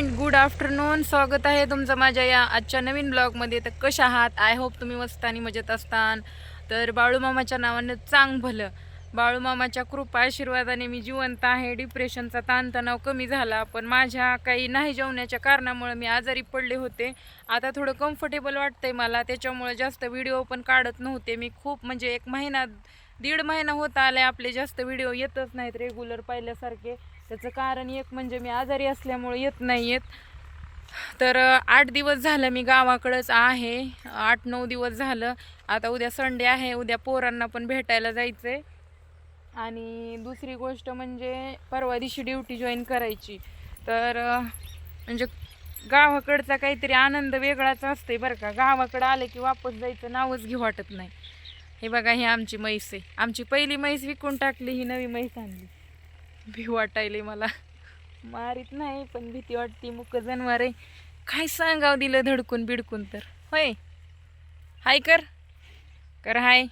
Friend good afternoon स्वागत आहे तुमचं माझ्या या आजच्या नवीन ब्लॉगमध्ये तर कशा आहात? आय होप तुम्ही मस्त आणि मजेत असतान. तर बाळूमामाच्या नावानं चांग भलं. बाळूमामाच्या कृपा आशीर्वादाने मी जिवंत आहे. डिप्रेशनचा ताणतणाव कमी झाला. पण माझ्या काही नाही जेवण्याच्या कारणामुळे मी आजारी पडले होते. आता थोडं कम्फर्टेबल वाटतंय मला. त्याच्यामुळे जास्त व्हिडिओ पण काढत नव्हते मी. खूप म्हणजे एक महिना दीड महिना होता आलाय. आपले जास्त व्हिडिओ येतच नाहीत रेग्युलर पाहिल्यासारखे. त्याचं कारण एक म्हणजे मी आजारी असल्यामुळे येत नाही आहेत तर आठ दिवस झालं मी गावाकडंच आहे. आठ नऊ दिवस झालं. आता उद्या संडे आहे. उद्या पोरांना पण भेटायला जायचं आहे आणि दुसरी गोष्ट म्हणजे परवा दिवशी ड्युटी जॉईन करायची. तर म्हणजे गावाकडचा काहीतरी आनंद वेगळाच असते बरं का. गावाकडं आलं की वापस जायचं नावच घेऊ वाटत नाही. हे बघा ही आमची म्हैस आहे. आमची पहिली म्हैस विकून टाकली ही नवी म्हैस आणली. भी वाटायले मला. मारीत नाही पण भीती वाटते. मुक जनावर आहे काय सांगाव दिलं धडकून बिडकून तर. होय. हाय कर. कर हाय.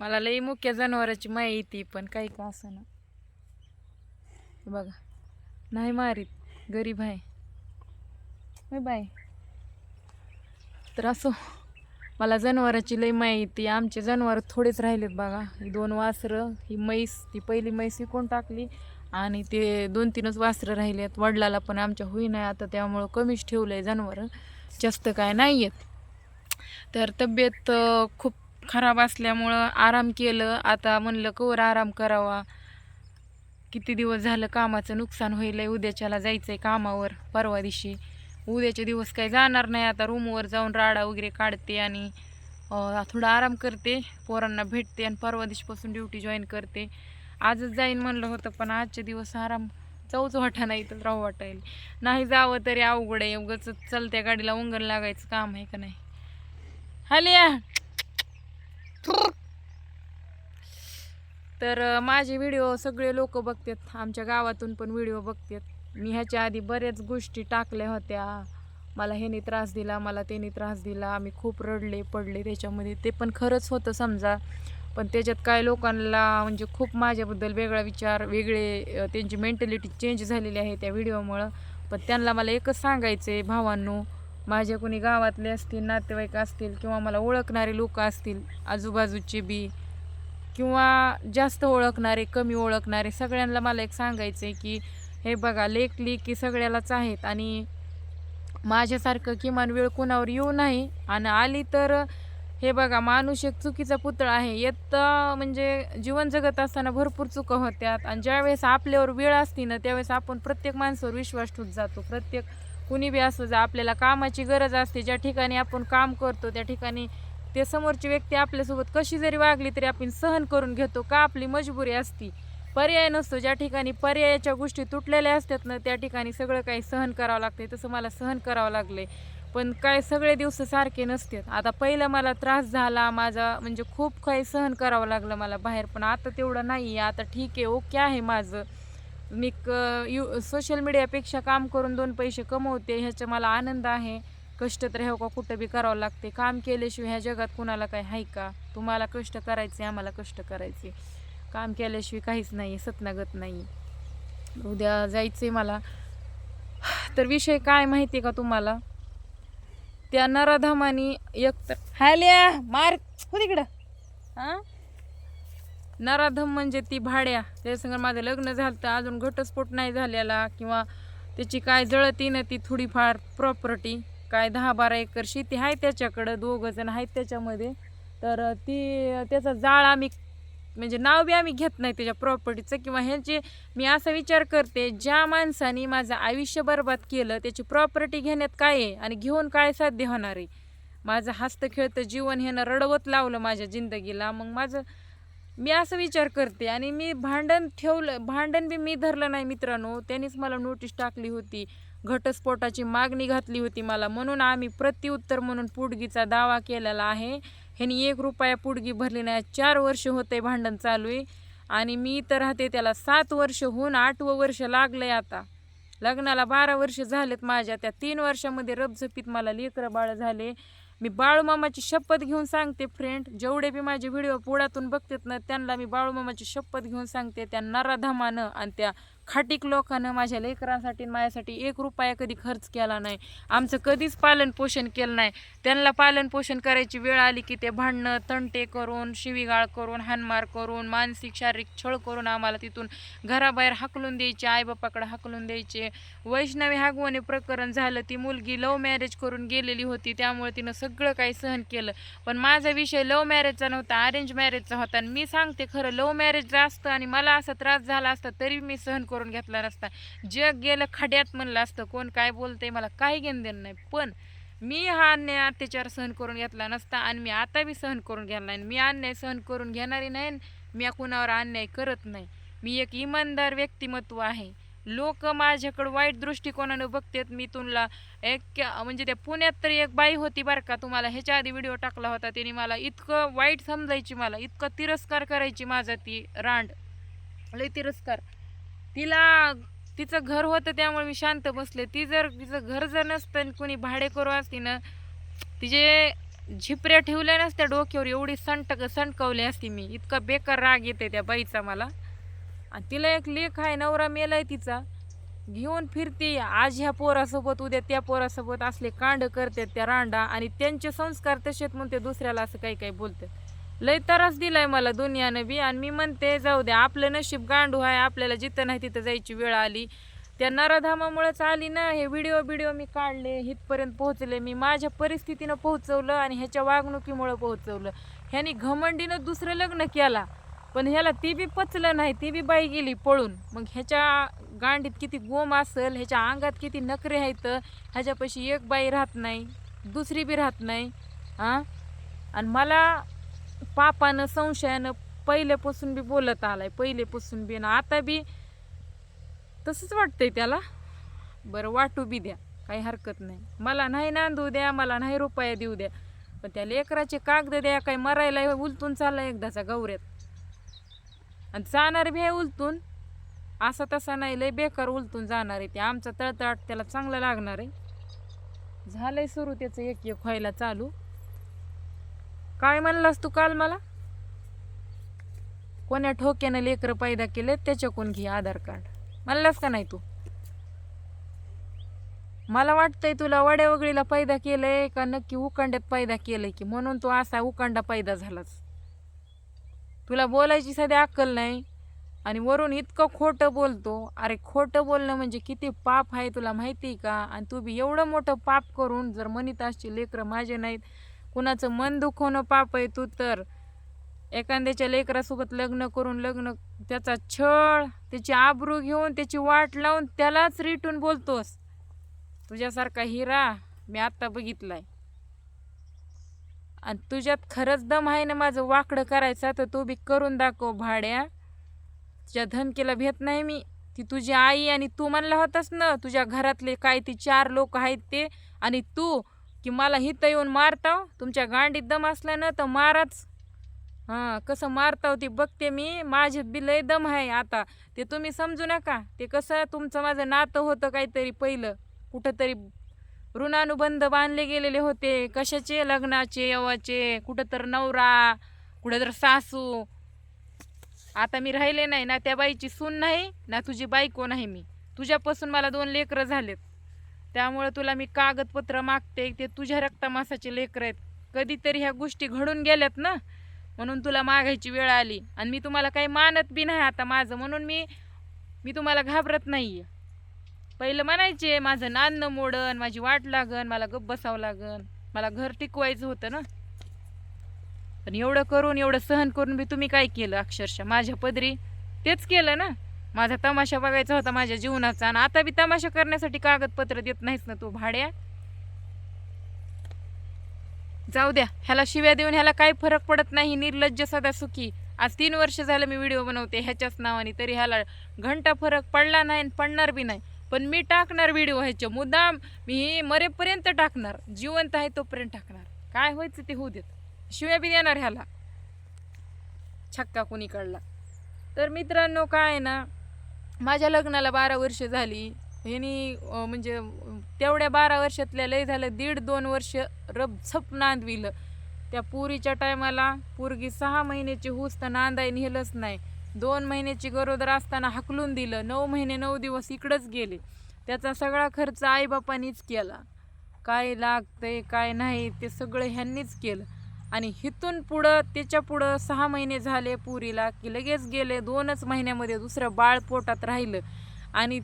मला लई मुख्या जनावराची माहिती पण काही का असं ना बघा. नाही मारीत. गरीब आहे. होय बाय तर असो मला जनावराची लई माय येते आमचे जनावर थोडेच राहिलेत बघा. दोन वासरं ही म्हैस ती पहिली म्हैस विकून टाकली. आणि ते दोन तीनच वासरं राहिलेत. वडिलाला पण आमच्या होई नाही आता त्यामुळं कमीच ठेवलं आहे जनावरं. जास्त काय नाही आहेत तर तब्येत खूप खराब असल्यामुळं आराम केलं. आता म्हणलं कवर आराम करावा. किती दिवस झालं कामाचं नुकसान होईल आहे उद्याच्याला जायचं आहे कामावर परवा दिवशी. उद्याचे दिवस काही जाणार नाही. आता रूमवर जाऊन राडा वगैरे काढते आणि थोडा आराम करते. पोरांना भेटते आणि परवा दिवशीपासून ड्युटी जॉईन करते. आजच जाईन म्हणलं होतं पण आजचे दिवस आराम जाऊच वाटा नाही तर राहू वाटायला. नाही जावं तरी अवघड आहे. उगच चलत्या गाडीला उंगण लागायचं काम आहे का नाही? हलिया! तर माझे व्हिडिओ सगळे लोक बघतात. आमच्या गावातून पण व्हिडिओ बघतात. मी ह्याच्या आधी बऱ्याच गोष्टी टाकल्या होत्या. मला ह्याने त्रास दिला मला त्याने त्रास दिला. आम्ही खूप रडले पडले त्याच्यामध्ये. ते पण खरंच होतं समजा. पण त्याच्यात काय लोकांना म्हणजे खूप माझ्याबद्दल वेगळा विचार वेगळे त्यांची मेंटॅलिटी चेंज झालेली आहे त्या व्हिडिओमुळं पण त्यांना मला एकच सांगायचं आहे भावांनो माझ्या कोणी गावातले असतील नातेवाईक असतील किंवा मला ओळखणारे लोक असतील आजूबाजूचे बी किंवा जास्त ओळखणारे कमी ओळखणारे सगळ्यांना मला एक सांगायचं आहे की हे बघा लेख की सगळ्यालाच आहेत आणि माझ्यासारखं किमान वेळ कुणावर येऊ नाही. आणि आली तर हे बघा माणूस एक चुकीचा पुतळा आहे. येतं म्हणजे जीवन जगत असताना भरपूर चुका होत्यात. आणि ज्यावेळेस आपल्यावर वेळ असते ना त्यावेळेस आपण प्रत्येक माणसावर विश्वास ठेवत जातो. प्रत्येक कुणी बी असं जा आपल्याला कामाची गरज असते ज्या ठिकाणी आपण काम करतो त्या ठिकाणी ते समोरची व्यक्ती आपल्यासोबत कशी जरी वागली तरी आपण सहन करून घेतो. का आपली मजबुरी असती? पर्याय नसतो. ज्या ठिकाणी पर्यायाच्या गोष्टी तुटलेल्या असतात ना त्या ठिकाणी सगळं काही सहन करावं लागते तसं मला सहन करावं लागले पण काय सगळे दिवस सारखे नसतात. आता पहिलं मला त्रास झाला माझा म्हणजे खूप काही सहन करावं लागलं मला बाहेर. पण आता तेवढं नाही आहे आता ठीक आहे ओके आहे माझं. मी क यू सोशल मीडियापेक्षा काम करून दोन पैसे कमवते. ह्याचा मला आनंद आहे. कष्ट तर हे का कुठं बी करावं लागते काम केल्याशिवाय ह्या जगात कुणाला काही आहे का? तुम्हाला कष्ट करायचे आम्हाला कष्ट करायचे काम केल्याशिवाय काहीच नाही सतनागत नाही. उद्या जायचं आहे मला. तर विषय काय माहिती आहे का तुम्हाला? त्या नराधामानी एक तर हाल्या मार हो तिकडं. हां? नराधम म्हणजे ती भाड्या. त्यासंग माझं लग्न झालं तर अजून घटस्फोट नाही झालेला किंवा त्याची काय जळती ना ती थोडीफार प्रॉपर्टी काय दहा बारा एकर शेती आहे त्याच्याकडं. दोघं जण आहेत त्याच्यामध्ये. तर ती त्याचा जाळ आम्ही म्हणजे नाव बी आम्ही घेत नाही त्याच्या प्रॉपर्टीचं किंवा ह्याचे मी असा विचार करते ज्या माणसाने माझं आयुष्य बर्बाद केलं त्याची प्रॉपर्टी घेण्यात काय आहे आणि घेऊन काय साध्य होणार आहे? माझं हस्त खेळतं जीवन ह्यानं रडवत लावलं माझ्या जिंदगीला मग माझं मी असं विचार करते आणि मी भांडण ठेवलं भांडण बी मी धरलं नाही मित्रांनो त्यांनीच मला नोटीस टाकली होती घटस्फोटाची मागणी घातली होती मला म्हणून आम्ही प्रत्युत्तर म्हणून पुडगीचा दावा केलेला आहे. ह्यानी एक रुपया पुडगी भरली नाही. चार वर्ष होते भांडण चालू आहे. आणि मी इथं राहते त्याला सात वर्ष होऊन आठवं वर्ष लागलंय आता. लग्नाला बारा वर्ष झालेत माझ्या. त्या तीन वर्षामध्ये रबझपीत मला लेकरं बाळ झाले. मी बाळूमामाची शपथ घेऊन सांगते फ्रेंड जेवढे बी माझे व्हिडिओ पुढातून बघतात ना त्यांना मी बाळूमामाची शपथ घेऊन सांगते त्या नराधामानं आणि त्या खाटीक लोकांनं माझ्या लेकरांसाठी माझ्यासाठी एक रुपया कधी खर्च केला नाही. आमचं कधीच पालनपोषण केलं नाही. त्यांना पालनपोषण करायची वेळ आली की ते भांडणं तंटे करून शिवीगाळ करून हानमार करून मानसिक शारीरिक छळ करून आम्हाला तिथून घराबाहेर हाकलून द्यायचे आईबापाकडे हाकलून द्यायचे. वैष्णवी हागवणे प्रकरण झालं ती मुलगी लव्ह मॅरेज करून गेलेली होती त्यामुळे तिनं सगळं काही सहन केलं. पण माझा विषय लव्ह मॅरेजचा नव्हता अरेंज मॅरेजचा होता. आणि मी सांगते खरं लव्ह मॅरेज असतं आणि मला असा त्रास झाला असता तरी मी सहन करून घेतला नसता जग गेलं खड्यात म्हणलं असतं कोण काय बोलतंय मला काही घेणं देणं नाही. पण मी हा अन्याय अत्याचार सहन करून घेतला नसता आणि मी आता बी सहन करून घेतला नाही. मी अन्याय सहन करून घेणारी नाही मी कुणावर अन्याय करत नाही. मी एक इमानदार व्यक्तिमत्व आहे. लोक माझ्याकडं वाईट दृष्टिकोनानं बघतात. मी तुला एक म्हणजे त्या पुण्यात तर एक बाई होती बरं का तुम्हाला ह्याच्या आधी व्हिडिओ टाकला होता. तिने मला इतकं वाईट समजायची मला इतकं तिरस्कार करायची माझा ती रांड. लय तिरस्कार. तिला तिचं घर होतं त्यामुळे मी शांत बसले. ती जर तिचं घर जर नसतं आणि कोणी भाडे करू असती ना तिचे झिपऱ्या ठेवल्या नसत्या डोक्यावर एवढी संटक संटकवली असती मी. इतका बेकार राग येते त्या बाईचा मला. आणि तिला एक लेख आहे नवरा मेलाय तिचा. घेऊन फिरते आज ह्या पोरासोबत उद्या त्या पोरासोबत असले कांड करतात त्या रांडा आणि त्यांचे संस्कार तसेच म्हणते दुसऱ्याला असं काही काही बोलतात लय त्रास दिलाय मला दुनियानं बी. आणि मी म्हणते जाऊ द्या आपलं नशीब गांडू आहे आपल्याला जिथं नाही तिथं जायची वेळ आली. त्या नराधामामुळेच आली ना हे व्हिडिओ बिडिओ मी काढले इथपर्यंत पोहोचले. मी माझ्या परिस्थितीनं पोहोचवलं आणि ह्याच्या वागणुकीमुळं पोहोचवलं. ह्यानी घमंडीनं दुसरं लग्न केला पण ह्याला ती बी पचलं नाही ती बी बाई गेली पळून. मग ह्याच्या गांडीत किती गोम असेल ह्याच्या अंगात किती नखरे आहेत ह्याच्यापाशी एक बाई राहत नाही दुसरी बी राहत नाही हां आणि मला पापानं संशयानं पहिल्यापासून बी बोलत आलाय पहिलेपासून बी. ना आता बी तसंच वाटतंय त्याला. बरं वाटू बी द्या. काही हरकत नाही. मला नाही नांदू द्या मला नाही रुपया देऊ द्या. पण त्या लेकराचे कागद द्या काही मरायला उलटून चालला एकदाचा गौऱ्यात. आणि जाणार बी हे उलटून. असा तसा नाही लय बेकार उलटून जाणार आहे ते. आमचा तळतळाट त्याला चांगलं लागणार आहे. झालंय सुरू त्याचं एक एक व्हायला चालू. काय म्हणलास तू काल मला? कोण्या ठोक्यानं लेकरं पैदा केले त्याच्याकडून घे आधार कार्ड. म्हणलास का नाही तू? मला वाटतंय तुला वड्यावगळीला पैदा केलंय का नक्की उकांड्यात पैदा केलंय की म्हणून तू असा उकांडा पैदा झालास? तुला बोलायची सध्या अक्कल नाही आणि वरून इतकं खोटं बोलतो. अरे खोटं बोलणं म्हणजे किती पाप आहे तुला माहिती आहे का? आणि तू बी एवढं मोठं पाप करून जर म्हणत असची लेकरं माझे नाहीत कुणाचं मन दुखवणं पाप आहे तू तर. एखाद्याच्या लेकरासोबत लग्न करून लग्न त्याचा छळ त्याची आबरू घेऊन त्याची वाट लावून त्यालाच रिटून बोलतोस. तुझ्यासारखा हिरा मी आत्ता बघितलाय. आणि तुझ्यात खरंच दम आहे ना माझं वाकडं करायचं? तर तू बी करून दाखव भाड्या. तुझ्या धमकीला भेट नाही मी. ती तुझी आई आणि तू म्हणला होतास ना तुझ्या घरातले काय ती चार लोक आहेत ते. आणि तू की मला हिथं येऊन मारताव तुमच्या गांडीत दम असला ना तर माराच. हां कसं मारताव ते बघते मी माझ्यात बी लय दम आहे आता. ते तुम्ही समजू नका ते कसं तुमचं माझं नातं होतं काहीतरी पहिलं. कुठंतरी ऋणानुबंध बांधले गेलेले होते कशाचे लग्नाचे यवाचे कुठं तर नवरा कुठं तर सासू. आता मी राहिले नाही ना त्या बाईची सून नाही ना तुझी बायको नाही मी. तुझ्यापासून मला दोन लेकरं झालेत. त्यामुळं तुला मी कागदपत्र मागते ते तुझ्या रक्तमासाचे लेकर आहेत. कधीतरी ह्या गोष्टी घडून गेल्यात ना? म्हणून तुला मागायची वेळ आली. आणि मी तुम्हाला काही मानत बी नाही आता माझं. म्हणून मी मी तुम्हाला घाबरत नाही आहे पहिलं म्हणायचे माझं नान्न मोडन माझी वाट लागन मला गप बसावं लागन मला घर टिकवायचं होतं ना? पण एवढं करून एवढं सहन करून बी तुम्ही काय केलं? अक्षरशः माझ्या पदरी तेच केलं ना? माझा तमाशा बघायचा होता माझ्या जीवनाचा आणि आता बी तमाशा करण्यासाठी कागदपत्र देत नाहीस ना तू भाड्या. जाऊ द्या ह्याला शिव्या देऊन ह्याला काही फरक पडत नाही निर्लज्ज सदा सुखी. आज तीन वर्ष झालं मी व्हिडिओ बनवते ह्याच्याच नावाने तरी ह्याला घंटा फरक पडला नाही आणि पडणार बी नाही. पण मी टाकणार व्हिडिओ ह्याचे मुद्दाम मी मरेपर्यंत टाकणार जिवंत आहे तोपर्यंत टाकणार. काय व्हायचं ते होऊ देत. शिव्या बी देणार ह्याला. छक्का कुणी काढला. तर मित्रांनो काय आहे ना माझ्या लग्नाला बारा वर्ष झाली. ह्यानी म्हणजे तेवढ्या बारा वर्षातल्या लय झालं. दीड दोन वर्ष रबझप नांदविलं. त्या पुरीच्या टायमाला पोरगी सहा महिन्याची हुस तर नांदाय नेलंच नाही. दोन महिन्याची गरोदर असताना हकलून दिलं. नऊ महिने नऊ दिवस इकडंच गेले. त्याचा सगळा खर्च आईबापानीच केला. काय लागतंय काय नाही ते सगळं ह्यांनीच केलं. आणि हिथून पुढं त्याच्या पुढं सहा महिने झाले पुरीला की लगेच गेले दोनच महिन्यामध्ये दुसरं बाळ पोटात राहिलं. आणि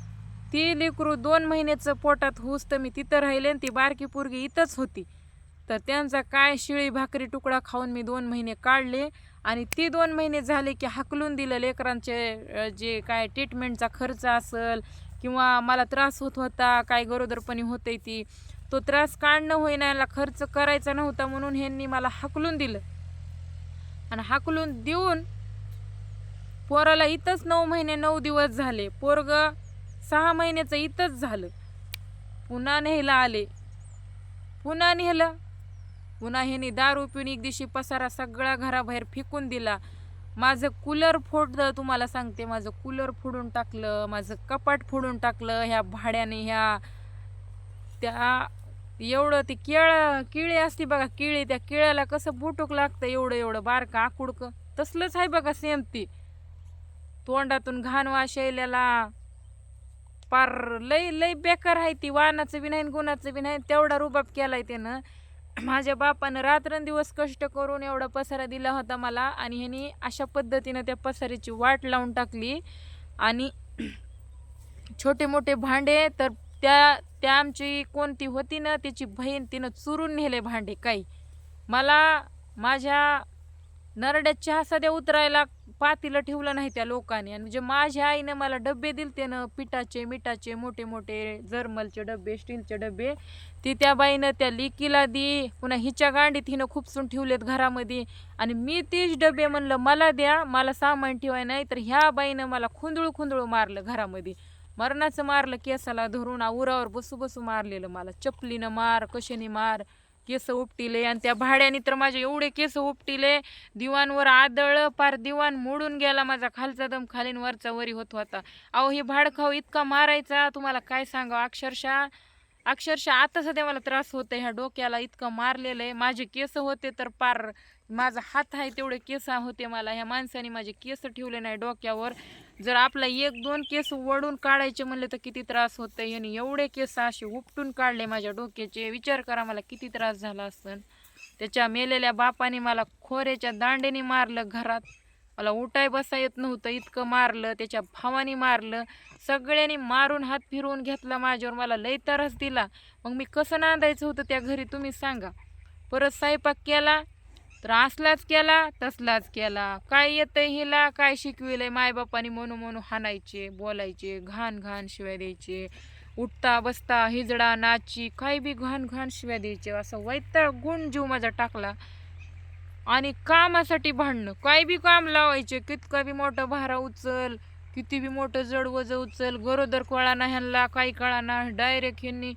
ती लेकरू दोन महिन्याचं पोटात होस तर मी तिथं राहिले आणि ती बारकी पोरगी इथंच होती. तर त्यांचा काय शिळी भाकरी तुकडा खाऊन मी दोन महिने काढले आणि ती दोन महिने झाले की हाकलून दिलं लेकरांचे जे काय ट्रीटमेंटचा खर्च असेल किंवा मला त्रास होत होता काय गरोदरपणी होते ती तो त्रास काढणं होईना याला खर्च करायचा नव्हता म्हणून ह्यांनी मला हाकलून दिलं. आणि हाकलून देऊन पोराला इथंच नऊ महिने नऊ दिवस झाले. पोरग सहा महिन्याचं इथंच झालं. पुन्हा न्यायला आले. पुन्हा नेलं पुन्हा ह्यानी दारू पिऊन एक दिवशी पसारा सगळा घराबाहेर फेकून दिला. माझं कूलर फोडलं तुम्हाला सांगते. माझं कूलर फोडून टाकलं माझं कपाट फोडून टाकलं ह्या भाड्याने ह्या त्या एवढं ती केळ किळे असते बघा किळे त्या किळ्याला कसं बुटूक लागतं एवढं एवढं बारकं आकुडकं. तसलंच आहे बघा सेम ती. तोंडातून घाण वास यायला पार लय लय बेकार आहे ती. वाहनाचं बी नाही गुणाचं बी नाही तेवढा रुबाब केलाय त्यानं. माझ्या बापानं रात्रंदिवस कष्ट करून एवढा पसारा दिला होता मला आणि ह्यानी अशा पद्धतीनं त्या पसाऱ्याची वाट लावून टाकली. आणि छोटे मोठे भांडे तर त्या त्या आमची कोणती होती ना त्याची बहीण तिनं चुरून नेले भांडे काही. मला माझ्या नरड्यात चहा सध्या उतरायला पातीला ठेवलं नाही त्या लोकांनी. आणि म्हणजे माझ्या आईनं मला डबे दिले ना पिठाचे मिठाचे मोठे मोठे जर्मलचे डबे स्टीलचे डबे. ती त्या बाईनं त्या लिकीला दी पुन्हा हिच्या गांडीत हिनं खुपसून ठेवलेत घरामध्ये. आणि मी तीच डबे म्हणलं मला द्या मला सामान ठेवाय नाही तर ह्या बाईनं मला खुंदळू खुंदळू मारलं घरामध्ये. मरणाचं मारलं केसाला धरून आ उरावर बसू बसू मारलेलं मला. चपलीनं मार कशाने मार केस उपटिले आणि त्या भाड्याने तर माझे एवढे केस उपटिले. दिवाणवर आदळ पार दिवाण मोडून गेला माझा खालचा दम खालीन वरचा वरी होत होता. अहो हे भाडखाव इतका मारायचा तुम्हाला काय सांगावं? अक्षरशः अक्षरशः आता सध्या मला त्रास होत ह्या डोक्याला इतकं मारलेलं आहे. माझे केस होते तर पार माझा हात आहे तेवढे केस होते मला. ह्या माणसाने माझे केस ठेवले नाही डोक्यावर. जर आपला एक दोन केस वडून काढायचे म्हणले तर किती त्रास होतं याने एवढे केस असे उपटून काढले माझ्या डोक्याचे. विचार करा मला किती त्रास झाला असन? त्याच्या मेलेल्या बापाने मला खोऱ्याच्या दांडेने मारलं घरात. मला उठाय बसा येत नव्हतं इतकं मारलं. त्याच्या भावाने मारलं. सगळ्यांनी मारून हात फिरवून घेतला माझ्यावर. मला लय त्रास दिला. मग मी कसं नांदायचं होतं त्या घरी तुम्ही सांगा. परत स्वयंपाक केला तर असलाच केला तसलाच केला. काय येतंय हिला? काय शिकविलंय? मायबापाने म्हणू म्हणू हाणायचे बोलायचे घाण घाण शिवाय द्यायचे. उठता बसता हिजडा नाची काही बी घाण घाण शिव्या द्यायचे. असं वैताळ गुण जीव माझा टाकला. आणि कामासाठी भांडणं. काय बी काम लावायचे. कितका बी मोठं भारा उचल किती बी मोठं जड वज उचल गरोदर कळाना ह्यांना काही कळाना. डायरेक्ट ह्यांनी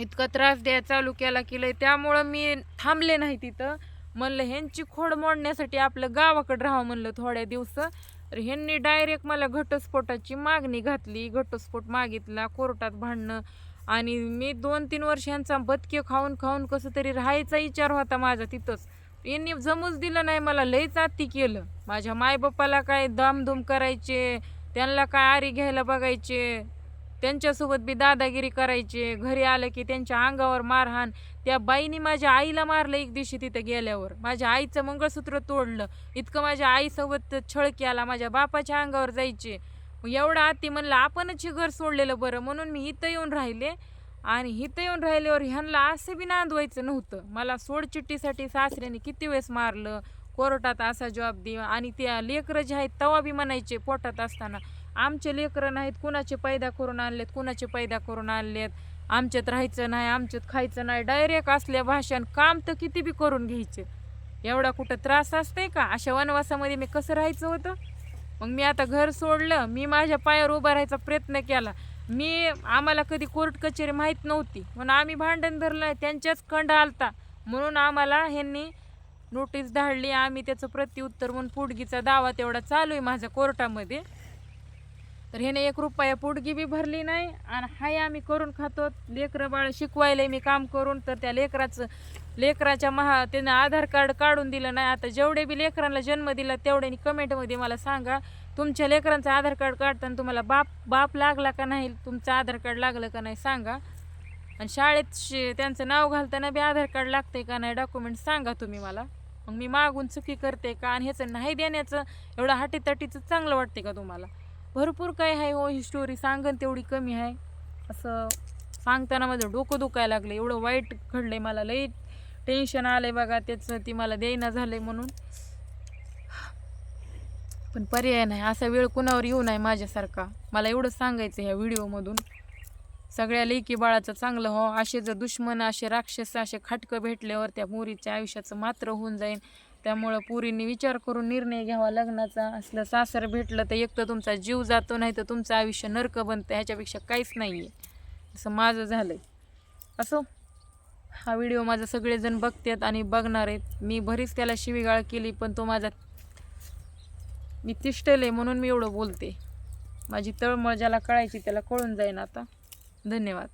इतका त्रास द्यायला चालू केला केलंय त्यामुळं मी थांबले नाही तिथं. म्हणलं ह्यांची खोड मोडण्यासाठी आपलं गावाकडं राहावं म्हणलं थोड्या दिवस. तर ह्यांनी डायरेक्ट मला घटस्फोटाची मागणी घातली. घटस्फोट मागितला कोर्टात भांडणं. आणि मी दोन तीन वर्षांचा बदके खाऊन खाऊन कसं तरी राहायचा विचार होता माझा तिथंच. यांनी जमूच दिलं नाही मला लयच आत्ती केलं. माझ्या मायबापाला काय दामधूम करायचे त्यांना काय आरी घ्यायला बघायचे. त्यांच्यासोबत बी दादागिरी करायचे. घरी आलं की त्यांच्या अंगावर मारहाण त्या बाईने माझ्या आईला मारलं एक दिवशी तिथं गेल्यावर. माझ्या आईचं मंगळसूत्र तोडलं. इतकं माझ्या आईसोबत छळ केला माझ्या बापाच्या अंगावर जायचे. एवढं आती म्हणलं आपणच हे घर सोडलेलं बरं. म्हणून मी इथं येऊन राहिले. आणि इथं येऊन राहिल्यावर ह्यांना असं बी नांदवायचं नव्हतं. मला सोडचिट्टीसाठी सासऱ्याने किती वेळेस मारलं. कोर्टात असा जॉब दे आणि त्या लेकरं जे आहेत तवा बी म्हणायचे पोटात असताना आमचे लेकरं नाहीत कुणाचे पैदा करून आणलेत कुणाचे पैदा करून आणलेत. आमच्यात राहायचं नाही आमच्यात खायचं नाही. डायरेक्ट असल्या भाषण काम तर किती बी करून घ्यायचे. एवढा कुठं त्रास असते का? अशा वनवासामध्ये मी कसं राहायचं होतं? मग मी आता घर सोडलं मी माझ्या पायावर उभा राहायचा प्रयत्न केला. मी आम्हाला कधी कोर्ट कचेरी माहीत नव्हती. म्हणून आम्ही भांडण धरलं त्यांच्याच खंड आलता. म्हणून आम्हाला ह्यांनी नोटीस धाडली. आम्ही त्याचं प्रत्युत्तर म्हणून पुडगीचा दावा तेवढा चालू आहे माझ्या कोर्टामध्ये. तर ह्याने एक रुपया पोटगी बी भरली नाही आणि हाय आम्ही करून खातो. लेकरं बाळ शिकवायला मी काम करून तर त्या लेकराचं लेकराच्या महा त्यानं आधार कार्ड काढून दिलं नाही. आता जेवढे बी लेकरांना जन्म दिला तेवढ्यानी कमेंटमध्ये मला सांगा तुमच्या लेकरांचं आधार कार्ड काढताना तुम्हाला बाप बाप लागला का नाही? तुमचं आधार कार्ड लागलं का नाही? सांगा. आणि शाळेत शे त्यांचं नाव घालताना बी आधार कार्ड लागते का नाही? डॉक्युमेंट सांगा तुम्ही मला. मग मी मागून चुकी करते का? आणि ह्याचं नाही देण्याचं एवढं हाटीतटीचं चांगलं वाटते का तुम्हाला? भरपूर काय आहे हो ही स्टोरी सांगन तेवढी कमी आहे. असं सांगताना माझं डोकं दुखायला लागलं एवढं वाईट घडलं आहे मला. लई टेन्शन आलं आहे बघा त्याचं ती मला देईना झालं आहे म्हणून. पण पर्याय नाही. असा वेळ कुणावर येऊ नये माझ्यासारखा. मला एवढं सांगायचं ह्या व्हिडिओमधून. सगळ्या लेकी बाळाचं चांगलं हो. असे जर दुश्मन असे राक्षस असे खाटकं भेटल्यावर त्या मोरीच्या आयुष्याचं मात्र होऊन जाईल त्यामुळं पुरींनी विचार करून निर्णय घ्यावा लग्नाचा. असलं सासर भेटलं तर एक तर तुमचा जीव जातो नाही तर तुमचं आयुष्य नरक बनतं ह्याच्यापेक्षा काहीच नाही आहे असं माझं झालं आहे असो हा व्हिडिओ माझा सगळेजण बघतात आणि बघणार आहेत. मी बरीच त्याला शिवीगाळ केली पण तो माझा मी तिष्ठले म्हणून मी एवढं बोलते. माझी तळमळ ज्याला कळायची त्याला कळून जाईन आता. धन्यवाद.